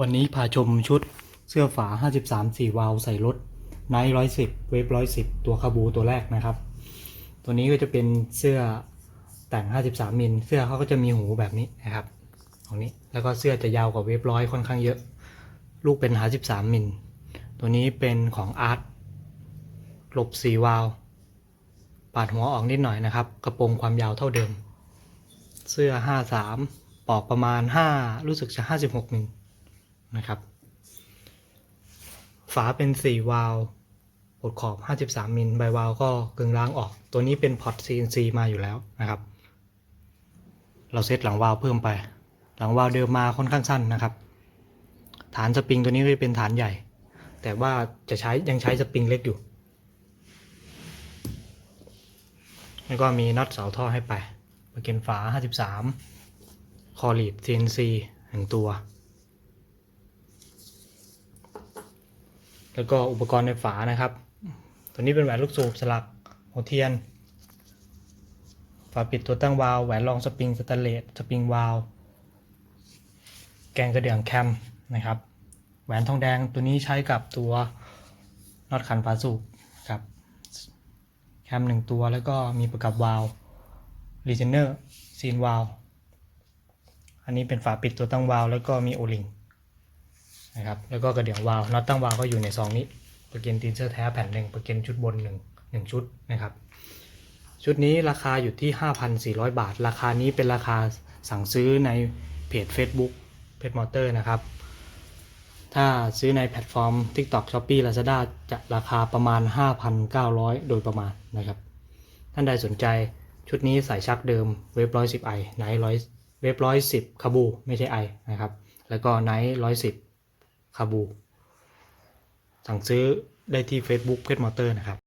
วันนี้พาชมชุดเสื้อฝา 53 4 วาล์วใส่รถไนท์110 เวฟ110 ตัวคาบูตัวแรกนะครับ ตัวนี้ก็จะเป็นเสื้อแต่ง 53 มิล เสื้อเขาก็จะมีหูแบบนี้นะครับ ตรงนี้ แล้วก็เสื้อจะยาวกว่าเวฟร้อยค่อนข้างเยอะ ลูกเป็น 53 มิล ตัวนี้เป็นของอาร์ตหลบ 4 วาล์วปาดหัวออกนิดหน่อยนะครับ กระโปรงความยาวเท่าเดิม เสื้อ 53 ปอกประมาณ 5 รู้สึกจะ 56มิล นะครับ ฝาเป็น 4 วาล์วปดขอบ 53 มิลใบวาล์วก็กึ่งล้างออก ตัวนี้เป็นพอร์ต CNC มาอยู่แล้วนะครับ เราเซตหลังวาล์วเพิ่มไป หลังวาล์วเดิมมาค่อนข้างสั้นนะครับ ฐานสปริงตัวนี้ก็จะเป็นฐานใหญ่ แต่ว่าจะใช้ยังใช้สปริงเล็กอยู่แล้วก็มีน็อตเสาท่อให้ไปมาเกนฝา 53 คอลีด CNC หนึ่งตัว แล้วก็อุปกรณ์ในฝานะครับ ตัวนี้เป็นแหวนลูกสูบสลักหัวเทียน ฝาปิดตัวตั้งวาล์วแหวนรองสปริงสแตนเลสสปริงวาล์วแกงกระเดื่องแคมนะครับ แหวนทองแดงตัวนี้ใช้กับตัวน็อตขันฝาสูบครับแคมหนึ่งตัวแล้วก็มีประกับวาล์วรีเจนเนอร์ซีนวาล์วอันนี้เป็นฝาปิดตัวตั้งวาล์วแล้วก็มีโอลิง นะครับ แล้วก็กระเดื่องวาล์วน็อตตั้งวาล์วก็อยู่ในซองนี้ประเก็นตีนเซอร์แท้แผ่นหนึ่งประเก็นชุดบนหนึ่งหนึ่งชุดนะครับ ชุดนี้ราคาอยู่ที่ 5,400 บาท ราคานี้เป็นราคาสั่งซื้อในเพจ Facebook เพจมอเตอร์นะครับ ถ้าซื้อในแพลตฟอร์ม TikTok Shopee Lazada จะราคาประมาณ 5,900 โดยประมาณนะครับ ท่านใดสนใจชุดนี้ใส่ชักเดิมเวฟร้อยสิบไอไนท์ร้อยเวฟร้อยสิบคาบูไม่ใช่ไอนะครับ แล้วก็ไนท์ร้อยสิบ คาบู สั่งซื้อได้ที่ Facebook เพจมอเตอร์นะครับ